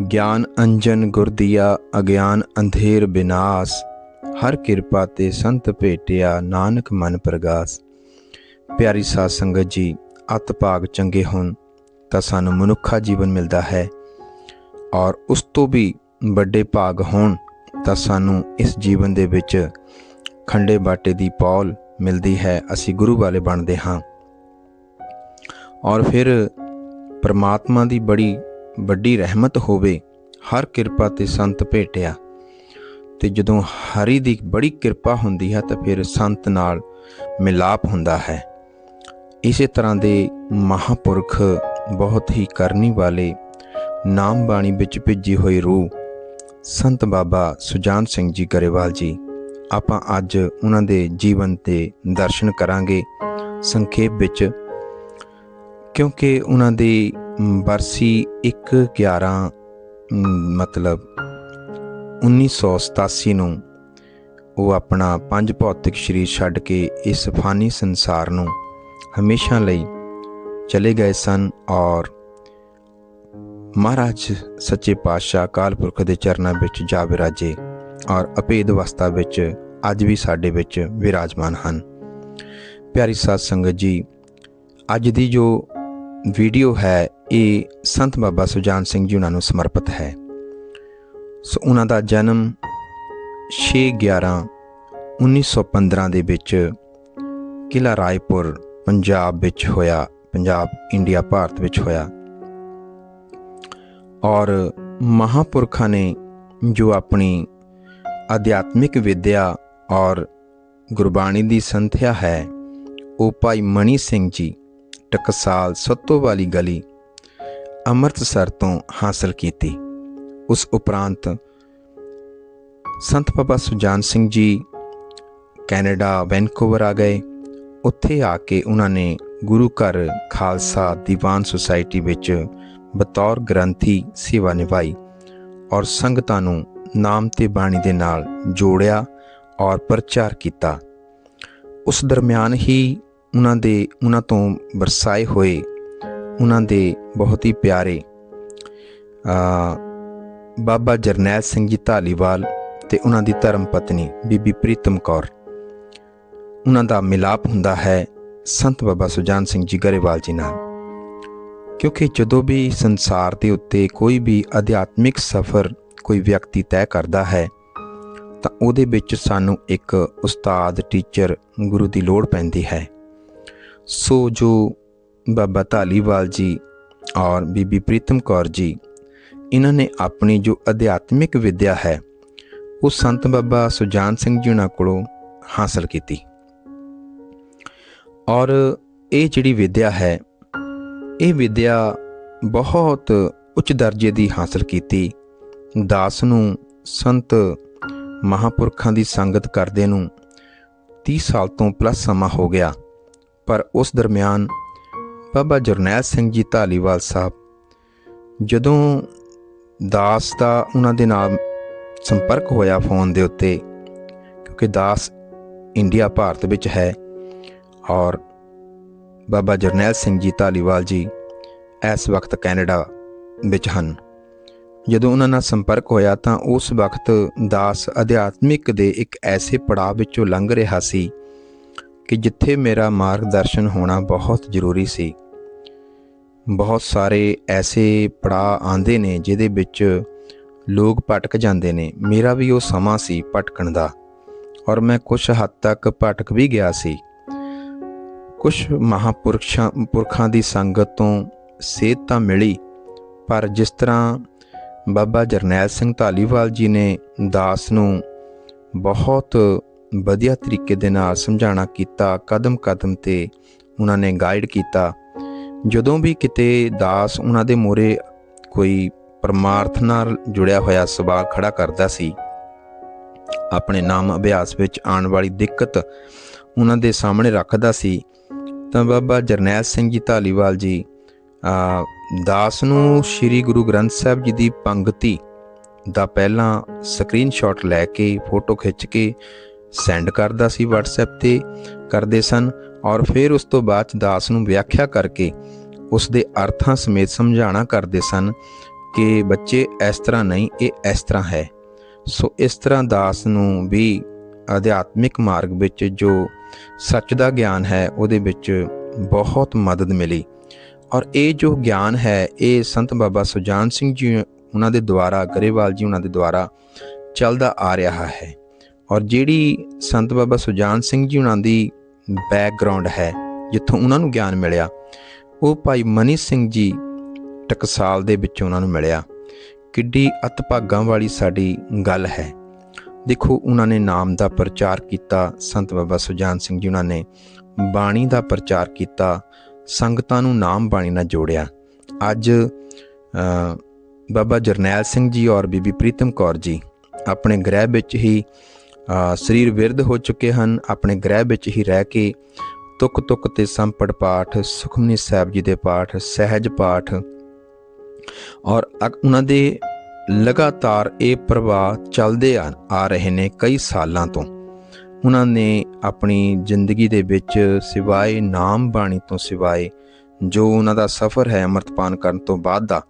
ਗਿਆਨ ਅੰਜਨ ਗੁਰਦੀਆ ਅਗਿਆਨ ਅੰਧੇਰ ਬਿਨਾਸ਼। ਹਰ ਕਿਰਪਾ ਤੇ ਸੰਤ ਭੇਟਿਆ ਨਾਨਕ ਮਨ ਪ੍ਰਗਾਸ। ਪਿਆਰੀ ਸਾਧ ਸੰਗਤ ਜੀ, ਅਤ ਭਾਗ ਚੰਗੇ ਹੋਣ, ਤਾਂ ਸਾਨੂੰ ਮਨੁੱਖਾ ਜੀਵਨ ਮਿਲਦਾ ਹੈ। ਔਰ ਉਸ ਤੋਂ ਵੀ ਵੱਡੇ ਭਾਗ ਹੋਣ, ਤਾਂ ਸਾਨੂੰ ਇਸ ਜੀਵਨ ਦੇ ਵਿੱਚ ਖੰਡੇ ਬਾਟੇ ਦੀ ਪੌਲ ਮਿਲਦੀ ਹੈ, ਅਸੀਂ ਗੁਰੂ ਵਾਲੇ ਬਣਦੇ ਹਾਂ। ਔਰ ਫਿਰ ਪਰਮਾਤਮਾ ਦੀ ਬੜੀ ਵੱਡੀ ਰਹਿਮਤ ਹੋਵੇ, ਹਰ ਕਿਰਪਾ ਤੇ ਸੰਤ ਭੇਟਿਆ। ਤੇ ਜਦੋਂ ਹਰੀ ਦੀ ਬੜੀ ਕਿਰਪਾ ਹੁੰਦੀ ਹੈ, ਤਾਂ ਫਿਰ ਸੰਤ ਨਾਲ ਮਿਲਾਪ ਹੁੰਦਾ ਹੈ। ਇਸੇ ਤਰ੍ਹਾਂ ਦੇ ਮਹਾਪੁਰਖ ਬਹੁਤ ਹੀ ਕਰਨੀ ਵਾਲੇ ਨਾਮ ਬਾਣੀ ਵਿੱਚ ਭਿੱਜੀ ਹੋਈ ਰੂਹ, ਸੰਤ ਬਾਬਾ ਸੁਜਾਨ ਸਿੰਘ ਜੀ ਗਰੇਵਾਲ ਜੀ, ਆਪਾਂ ਅੱਜ ਉਹਨਾਂ ਦੇ ਜੀਵਨ ਤੇ ਦਰਸ਼ਨ ਕਰਾਂਗੇ। ਸੰਖੇਪ ਵਿੱਚ, ਕਿਉਂਕਿ ਉਹਨਾਂ ਦੀ ਬਰਸੀ 1 11 ਮਤਲਬ 1987 ਨੂੰ ਉਹ ਆਪਣਾ ਪੰਜ ਭੌਤਿਕ ਸਰੀਰ ਛੱਡ ਕੇ ਇਸ ਫਾਨੀ ਸੰਸਾਰ ਨੂੰ ਹਮੇਸ਼ਾ ਲਈ ਚਲੇ ਗਏ ਸਨ ਔਰ ਮਹਾਰਾਜ ਸੱਚੇ ਪਾਤਸ਼ਾਹ ਕਾਲ ਪੁਰਖ ਦੇ ਚਰਨਾਂ ਵਿੱਚ ਜਾ ਵਿਰਾਜੇ ਔਰ ਅਪੇਦ ਅਵਸਥਾ ਵਿੱਚ ਅੱਜ ਵੀ ਸਾਡੇ ਵਿੱਚ ਵਿਰਾਜਮਾਨ ਹਨ। ਪਿਆਰੀ ਸਾਧ ਸੰਗਤ ਜੀ, ਅੱਜ ਦੀ ਜੋ ਵੀਡੀਓ ਹੈ, ਇਹ ਸੰਤ ਬਾਬਾ ਸੁਜਾਨ ਸਿੰਘ ਜੀ ਉਹਨਾਂ ਨੂੰ ਸਮਰਪਿਤ ਹੈ। ਸੋ ਉਹਨਾਂ ਦਾ ਜਨਮ 6 11 1915 ਦੇ ਵਿੱਚ ਕਿਲਾ ਰਾਏਪੁਰ, ਪੰਜਾਬ ਵਿੱਚ ਹੋਇਆ, ਪੰਜਾਬ, ਇੰਡੀਆ, ਭਾਰਤ ਵਿੱਚ ਹੋਇਆ। ਔਰ ਮਹਾਪੁਰਖਾਂ ਨੇ ਜੋ ਆਪਣੀ ਅਧਿਆਤਮਿਕ ਵਿਦਿਆ ਔਰ ਗੁਰਬਾਣੀ ਦੀ ਸੰਥਿਆ ਹੈ, ਉਹ ਭਾਈ ਮਣੀ ਸਿੰਘ ਜੀ ਟਕਸਾਲ ਸੱਤੋ ਵਾਲੀ ਗਲੀ ਅੰਮ੍ਰਿਤਸਰ ਤੋਂ ਹਾਸਲ ਕੀਤੀ। ਉਸ ਉਪਰੰਤ ਸੰਤ ਬਾਬਾ ਸੁਜਾਨ ਸਿੰਘ ਜੀ ਕੈਨੇਡਾ ਵੈਨਕੂਵਰ ਆ ਗਏ। ਉੱਥੇ ਆ ਕੇ ਉਹਨਾਂ ਨੇ ਗੁਰੂ ਘਰ ਖਾਲਸਾ ਦੀਵਾਨ ਸੁਸਾਇਟੀ ਵਿੱਚ ਬਤੌਰ ਗ੍ਰੰਥੀ ਸੇਵਾ ਨਿਭਾਈ ਔਰ ਸੰਗਤਾਂ ਨੂੰ ਨਾਮ ਤੇ ਬਾਣੀ ਦੇ ਨਾਲ ਜੋੜਿਆ ਔਰ ਪ੍ਰਚਾਰ ਕੀਤਾ। ਉਸ ਦਰਮਿਆਨ ਹੀ ਉਹਨਾਂ ਦੇ, ਉਹਨਾਂ ਤੋਂ ਵਰਸਾਏ ਹੋਏ, ਉਹਨਾਂ ਦੇ ਬਹੁਤ ਹੀ ਪਿਆਰੇ ਆ ਬਾਬਾ ਜਰਨੈਲ ਸਿੰਘ ਜੀ ਧਾਲੀਵਾਲ ਤੇ ਉਹਨਾਂ ਦੀ ਧਰਮ ਪਤਨੀ ਬੀਬੀ ਪ੍ਰੀਤਮ ਕੌਰ। ਉਹਨਾਂ ਦਾ ਮਿਲਾਪ ਹੁੰਦਾ ਹੈ ਸੰਤ ਬਾਬਾ ਸੁਜਾਨ ਸਿੰਘ ਜੀ ਗਰੇਵਾਲ ਜੀ ਨਾਲ। ਕਿਉਂਕਿ ਜਦੋਂ ਵੀ ਸੰਸਾਰ ਦੇ ਉੱਤੇ ਕੋਈ ਵੀ ਅਧਿਆਤਮਿਕ ਸਫ਼ਰ ਕੋਈ ਵਿਅਕਤੀ ਤੈਅ ਕਰਦਾ ਹੈ, ਤਾਂ ਉਹਦੇ ਵਿੱਚ ਸਾਨੂੰ ਇੱਕ ਉਸਤਾਦ, ਟੀਚਰ, ਗੁਰੂ ਦੀ ਲੋੜ ਪੈਂਦੀ ਹੈ। ਸੋ ਜੋ ਬਾਬਾ ਧਾਲੀਵਾਲ ਜੀ ਔਰ ਬੀਬੀ ਪ੍ਰੀਤਮ ਕੌਰ ਜੀ, ਇਹਨਾਂ ਨੇ ਆਪਣੀ ਜੋ ਅਧਿਆਤਮਿਕ ਵਿਦਿਆ ਹੈ, ਉਹ ਸੰਤ ਬਾਬਾ ਸੁਜਾਨ ਸਿੰਘ ਜੀ ਉਹਨਾਂ ਕੋਲੋਂ ਹਾਸਲ ਕੀਤੀ। ਔਰ ਇਹ ਜਿਹੜੀ ਵਿਦਿਆ ਹੈ, ਇਹ ਵਿਦਿਆ ਬਹੁਤ ਉੱਚ ਦਰਜੇ ਦੀ ਹਾਸਲ ਕੀਤੀ। ਦਾਸ ਨੂੰ ਸੰਤ ਮਹਾਪੁਰਖਾਂ ਦੀ ਸੰਗਤ ਕਰਦੇ ਨੂੰ 30 ਸਾਲ ਤੋਂ ਪਲੱਸ ਸਮਾਂ ਹੋ ਗਿਆ। ਪਰ ਉਸ ਦਰਮਿਆਨ ਬਾਬਾ ਜਰਨੈਲ ਸਿੰਘ ਜੀ ਧਾਲੀਵਾਲ ਸਾਹਿਬ ਜਦੋਂ ਦਾਸ ਦਾ ਉਹਨਾਂ ਦੇ ਨਾਲ ਸੰਪਰਕ ਹੋਇਆ ਫੋਨ ਦੇ ਉੱਤੇ, ਕਿਉਂਕਿ ਦਾਸ ਇੰਡੀਆ ਭਾਰਤ ਵਿੱਚ ਹੈ ਔਰ ਬਾਬਾ ਜਰਨੈਲ ਸਿੰਘ ਜੀ ਧਾਲੀਵਾਲ ਜੀ ਇਸ ਵਕਤ ਕੈਨੇਡਾ ਵਿੱਚ ਹਨ। ਜਦੋਂ ਉਹਨਾਂ ਨਾਲ ਸੰਪਰਕ ਹੋਇਆ ਤਾਂ ਉਸ ਵਕਤ ਦਾਸ ਅਧਿਆਤਮਿਕ ਦੇ ਇੱਕ ਐਸੇ ਪੜਾਅ ਵਿੱਚੋਂ ਲੰਘ ਰਿਹਾ ਸੀ ਕਿ ਜਿੱਥੇ ਮੇਰਾ ਮਾਰਗਦਰਸ਼ਨ ਹੋਣਾ ਬਹੁਤ ਜ਼ਰੂਰੀ ਸੀ। ਬਹੁਤ ਸਾਰੇ ਐਸੇ ਪੜਾਅ ਆਂਦੇ ਨੇ ਜਿਹਦੇ ਵਿੱਚ ਲੋਕ ਭਟਕ ਜਾਂਦੇ ਨੇ। ਮੇਰਾ ਵੀ ਉਹ ਸਮਾਂ ਸੀ ਭਟਕਣ ਦਾ ਔਰ ਮੈਂ ਕੁਝ ਹੱਦ ਤੱਕ ਭਟਕ ਵੀ ਗਿਆ ਸੀ। ਕੁਝ ਮਹਾਪੁਰਖਾਂ, ਪੁਰਖਾਂ ਦੀ ਸੰਗਤ ਤੋਂ ਸੇਧ ਤਾਂ ਮਿਲੀ, ਪਰ ਜਿਸ ਤਰ੍ਹਾਂ ਬਾਬਾ ਜਰਨੈਲ ਸਿੰਘ ਧਾਲੀਵਾਲ ਜੀ ਨੇ ਦਾਸ ਨੂੰ ਬਹੁਤ ਵਧੀਆ ਤਰੀਕੇ ਦੇ ਨਾਲ ਸਮਝਾਣਾ ਕੀਤਾ, ਕਦਮ ਕਦਮ ਤੇ ਉਹਨਾਂ ਨੇ ਗਾਈਡ ਕੀਤਾ। ਜਦੋਂ ਵੀ ਕਿਤੇ ਦਾਸ ਉਹਨਾਂ ਦੇ ਮੋਰੇ ਕੋਈ ਪਰਮਾਰਥ ਨਾਲ ਜੁੜਿਆ ਹੋਇਆ ਸਵਾਲ ਖੜਾ ਕਰਦਾ ਸੀ, ਆਪਣੇ ਨਾਮ ਅਭਿਆਸ ਵਿੱਚ ਆਉਣ ਵਾਲੀ ਦਿੱਕਤ ਉਹਨਾਂ ਦੇ ਸਾਹਮਣੇ ਰੱਖਦਾ ਸੀ, ਤਾਂ ਬਾਬਾ ਜਰਨੈਲ ਸਿੰਘ ਜੀ ਢਾਲੀਵਾਲ ਜੀ ਦਾਸ ਨੂੰ ਸ੍ਰੀ ਗੁਰੂ ਗ੍ਰੰਥ ਸਾਹਿਬ ਜੀ ਦੀ ਪੰਗਤੀ ਦਾ ਪਹਿਲਾਂ ਸਕਰੀਨਸ਼ਾਟ ਲੈ ਕੇ ਫੋਟੋ ਖਿੱਚ ਕੇ ਸੈਂਡ ਕਰਦਾ ਸੀ WhatsApp ਤੇ ਕਰਦੇ ਸਨ ਔਰ ਫਿਰ ਉਸ ਤੋਂ ਬਾਅਦ 'ਚ ਦਾਸ ਨੂੰ ਵਿਆਖਿਆ ਕਰਕੇ ਉਸ ਦੇ ਅਰਥਾਂ ਸਮੇਤ ਸਮਝਾਣਾ ਕਰਦੇ ਸਨ ਕਿ ਬੱਚੇ ਇਸ ਤਰ੍ਹਾਂ ਨਹੀਂ, ਇਹ ਇਸ ਤਰ੍ਹਾਂ ਹੈ। ਸੋ ਇਸ ਤਰ੍ਹਾਂ ਦਾਸ ਨੂੰ ਵੀ ਅਧਿਆਤਮਿਕ ਮਾਰਗ ਵਿੱਚ ਜੋ ਸੱਚ ਦਾ ਗਿਆਨ ਹੈ, ਉਹਦੇ ਵਿੱਚ ਬਹੁਤ ਮਦਦ ਮਿਲੀ। ਔਰ ਇਹ ਜੋ ਗਿਆਨ ਹੈ, ਇਹ ਸੰਤ ਬਾਬਾ ਸੁਜਾਨ ਸਿੰਘ ਜੀ, ਉਹਨਾਂ ਦੇ ਦੁਆਰਾ, ਗਰੇਵਾਲ ਜੀ ਉਹਨਾਂ ਦੇ ਦੁਆਰਾ ਚੱਲਦਾ ਆ ਰਿਹਾ ਹੈ। ਔਰ ਜਿਹੜੀ ਸੰਤ ਬਾਬਾ ਸੁਜਾਨ ਸਿੰਘ ਜੀ ਉਹਨਾਂ ਦੀ ਬੈਕਗ੍ਰਾਉਂਡ ਹੈ, ਜਿੱਥੋਂ ਉਹਨਾਂ ਨੂੰ ਗਿਆਨ ਮਿਲਿਆ, ਉਹ ਭਾਈ ਮਨੀ ਸਿੰਘ ਜੀ ਟਕਸਾਲ ਦੇ ਵਿੱਚ ਉਹਨਾਂ ਨੂੰ ਮਿਲਿਆ। ਕਿੱਡੀ ਅਤਭਾਗਾਂ ਵਾਲੀ ਸਾਡੀ ਗੱਲ ਹੈ। ਦੇਖੋ, ਉਹਨਾਂ ਨੇ ਨਾਮ ਦਾ ਪ੍ਰਚਾਰ ਕੀਤਾ, ਸੰਤ ਬਾਬਾ ਸੁਜਾਨ ਸਿੰਘ ਜੀ ਉਹਨਾਂ ਨੇ ਬਾਣੀ ਦਾ ਪ੍ਰਚਾਰ ਕੀਤਾ, ਸੰਗਤਾਂ ਨੂੰ ਨਾਮ ਬਾਣੀ ਨਾਲ ਜੋੜਿਆ। ਅੱਜ ਬਾਬਾ ਜਰਨੈਲ ਸਿੰਘ ਜੀ ਔਰ ਬੀਬੀ ਪ੍ਰੀਤਮ ਕੌਰ ਜੀ ਆਪਣੇ ਗ੍ਰਹਿ ਵਿੱਚ ਹੀ ਸਰੀਰ ਵਿਰਧ ਹੋ ਚੁੱਕੇ ਹਨ, ਆਪਣੇ ਗ੍ਰਹਿ ਵਿੱਚ ਹੀ ਰਹਿ ਕੇ ਤੁਕ ਤੁਕ ਤੇ ਸੰਪੜ ਪਾਠ, ਸੁਖਮਨੀ ਸਾਹਿਬ ਜੀ ਦੇ ਪਾਠ, ਸਹਿਜ ਪਾਠ। ਔਰ ਅਕ- ਉਹਨਾਂ ਦੇ ਲਗਾਤਾਰ ਇਹ ਪ੍ਰਵਾਹ ਚੱਲਦੇ ਆ ਆ ਰਹੇ ਨੇ ਕਈ ਸਾਲਾਂ ਤੋਂ। ਉਹਨਾਂ ਨੇ ਆਪਣੀ ਜ਼ਿੰਦਗੀ ਦੇ ਵਿੱਚ ਸਿਵਾਏ ਨਾਮ ਬਾਣੀ ਤੋਂ ਸਿਵਾਏ, ਜੋ ਉਹਨਾਂ ਦਾ ਸਫ਼ਰ ਹੈ ਅੰਮ੍ਰਿਤਪਾਨ ਕਰਨ ਤੋਂ ਬਾਅਦ ਦਾ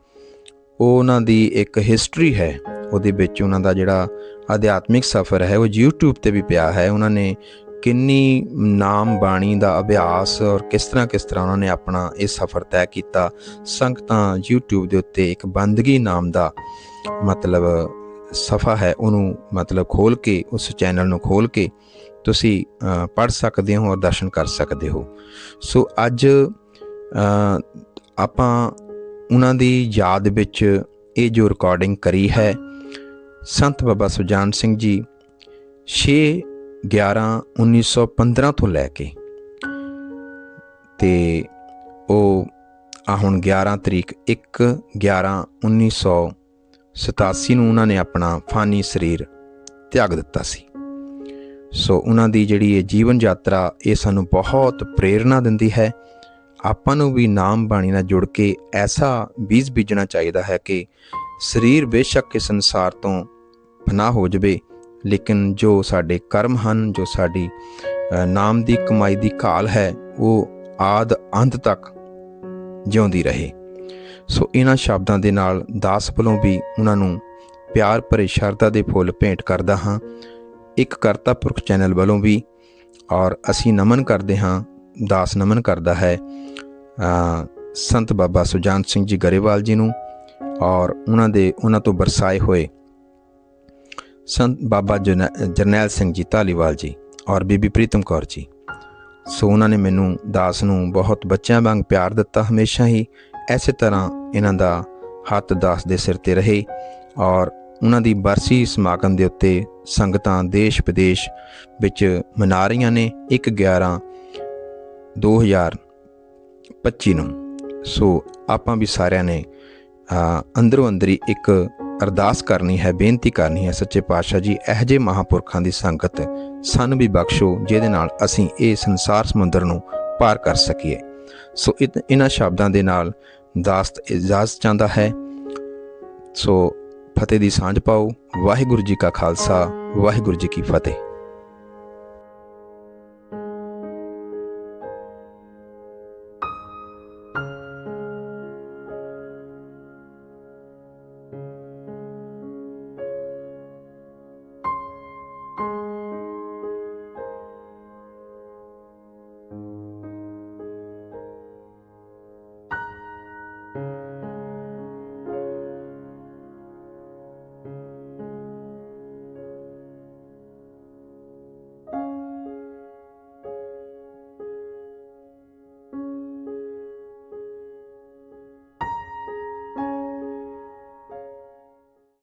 ਉਹ ਉਹਨਾਂ ਦੀ ਇੱਕ ਹਿਸਟਰੀ ਹੈ। ਉਹਦੇ ਵਿੱਚ ਉਹਨਾਂ ਦਾ ਜਿਹੜਾ ਅਧਿਆਤਮਿਕ ਸਫ਼ਰ ਹੈ, ਉਹ YouTube ਤੇ ਵੀ ਪਿਆ ਹੈ। ਉਹਨਾਂ ਨੇ ਕਿੰਨੀ ਨਾਮ ਬਾਣੀ ਦਾ ਅਭਿਆਸ ਔਰ ਕਿਸ ਤਰ੍ਹਾਂ ਕਿਸ ਤਰ੍ਹਾਂ ਉਹਨਾਂ ਨੇ ਆਪਣਾ ਇਹ ਸਫ਼ਰ ਤੈਅ ਕੀਤਾ, ਸੰਗਤਾਂ YouTube ਦੇ ਉੱਤੇ ਇੱਕ ਬੰਦਗੀ ਨਾਮ ਦਾ ਮਤਲਬ ਸਫਾ ਹੈ, ਉਹਨੂੰ ਮਤਲਬ ਖੋਲ ਕੇ, ਉਸ ਚੈਨਲ ਨੂੰ ਖੋਲ ਕੇ ਤੁਸੀਂ ਪੜ ਸਕਦੇ ਹੋ ਔਰ ਦਰਸ਼ਨ ਕਰ ਸਕਦੇ ਹੋ। ਸੋ ਅੱਜ ਆਪਾਂ ਉਹਨਾਂ ਦੀ ਯਾਦ ਵਿੱਚ ਇਹ ਜੋ ਰਿਕਾਰਡਿੰਗ ਕਰੀ ਹੈ, ਸੰਤ ਬਾਬਾ ਸੁਜਾਨ ਸਿੰਘ ਜੀ 6 11 1915 ਤੋਂ ਲੈ ਕੇ। ਤੇ ਉਹ ਆ ਹੁਣ 11 ਤਰੀਕ 1 11 1987 ਨੂੰ ਉਹਨਾਂ ਨੇ ਆਪਣਾ ਫਾਨੀ ਸਰੀਰ ਤਿਆਗ ਦਿੱਤਾ ਸੀ। ਸੋ ਉਹਨਾਂ ਦੀ ਜਿਹੜੀ ਇਹ ਜੀਵਨ ਯਾਤਰਾ, ਇਹ ਸਾਨੂੰ ਬਹੁਤ ਪ੍ਰੇਰਣਾ ਦਿੰਦੀ ਹੈ। ਆਪਾਂ ਨੂੰ ਵੀ ਨਾਮ ਬਾਣੀ ਨਾਲ ਜੁੜ ਕੇ ਐਸਾ ਬੀਜ ਬੀਜਣਾ ਚਾਹੀਦਾ ਹੈ ਕਿ ਸਰੀਰ ਬੇਸ਼ੱਕ ਇਸ ਸੰਸਾਰ ਤੋਂ ਫਨਾ ਹੋ ਜਵੇ, ਲੇਕਿਨ ਜੋ ਸਾਡੇ ਕਰਮ ਹਨ, ਜੋ ਸਾਡੀ ਨਾਮ ਦੀ ਕਮਾਈ ਦੀ ਘਾਲ ਹੈ, ਉਹ ਆਦ ਅੰਤ ਤੱਕ ਜਿਉਂਦੀ ਰਹੇ। ਸੋ ਇਹਨਾਂ ਸ਼ਬਦਾਂ ਦੇ ਨਾਲ ਦਾਸ ਵੱਲੋਂ ਵੀ ਉਹਨਾਂ ਨੂੰ ਪਿਆਰ ਭਰੇ ਸ਼ਰਧਾ ਦੇ ਫੁੱਲ ਭੇਂਟ ਕਰਦਾ ਹਾਂ। ਇੱਕ ਕਰਤਾ ਪੁਰਖ ਚੈਨਲ ਵੱਲੋਂ ਵੀ, ਔਰ ਅਸੀਂ ਨਮਨ ਕਰਦੇ ਹਾਂ ਦਾਸ ਨਮਨ ਕਰਦਾ ਹੈ ਸੰਤ ਬਾਬਾ ਸੁਜਾਨ ਸਿੰਘ ਜੀ ਗਰੇਵਾਲ ਜੀ ਨੂੰ ਔਰ ਉਹਨਾਂ ਦੇ ਉਹਨਾਂ ਤੋਂ ਬਰਸਾਏ ਹੋਏ ਸੰਤ ਬਾਬਾ ਜਰਨੈ- ਜਰਨੈਲ ਸਿੰਘ ਜੀ ਧਾਲੀਵਾਲ ਜੀ ਔਰ ਬੀਬੀ ਪ੍ਰੀਤਮ ਕੌਰ ਜੀ। ਸੋ ਉਹਨਾਂ ਨੇ ਮੈਨੂੰ ਦਾਸ ਨੂੰ ਬਹੁਤ ਬੱਚਿਆਂ ਵਾਂਗ ਪਿਆਰ ਦਿੱਤਾ ਹਮੇਸ਼ਾ ਹੀ, ਐਸੇ ਤਰ੍ਹਾਂ ਇਹਨਾਂ ਦਾ ਹੱਥ ਦਾਸ ਦੇ ਸਿਰ ਤੇ ਰਹੇ ਔਰ ਉਹਨਾਂ ਦੀ ਬਰਸੀ ਸਮਾਗਮ ਦੇ ਉੱਤੇ ਸੰਗਤਾਂ ਦੇਸ਼ ਵਿਦੇਸ਼ ਵਿੱਚ ਮਨਾ ਰਹੀਆਂ ਨੇ 1 11 2025 ਨੂੰ। ਸੋ ਆਪਾਂ ਵੀ ਸਾਰਿਆਂ ਨੇ ਅ, ਅੰਦਰੋਂ ਅੰਦਰੀ ਇੱਕ ਅਰਦਾਸ ਕਰਨੀ ਹੈ ਬੇਨਤੀ ਕਰਨੀ ਹੈ ਸੱਚੇ ਪਾਤਸ਼ਾਹ ਜੀ ਇਹ ਜਿਹੇ ਮਹਾਪੁਰਖਾਂ ਦੀ ਸੰਗਤ ਸਾਨੂੰ ਵੀ ਬਖਸ਼ੋ ਜਿਹਦੇ ਨਾਲ ਅਸੀਂ ਇਹ ਸੰਸਾਰ ਸਮੁੰਦਰ ਨੂੰ ਪਾਰ ਕਰ ਸਕੀਏ। ਸੋ ਇਤ- ਇਹਨਾਂ ਸ਼ਬਦਾਂ ਦੇ ਨਾਲ ਦਾਸਤ ਇਜਾਜ਼ਤ ਚਾਹੁੰਦਾ ਹੈ। ਸੋ ਫਤਿਹ ਦੀ ਸਾਂਝ ਪਾਓ। ਵਾਹਿਗੁਰੂ ਜੀ ਕਾ ਖਾਲਸਾ ਵਾਹਿਗੁਰੂ ਜੀ ਕੀ ਫਤਿਹ।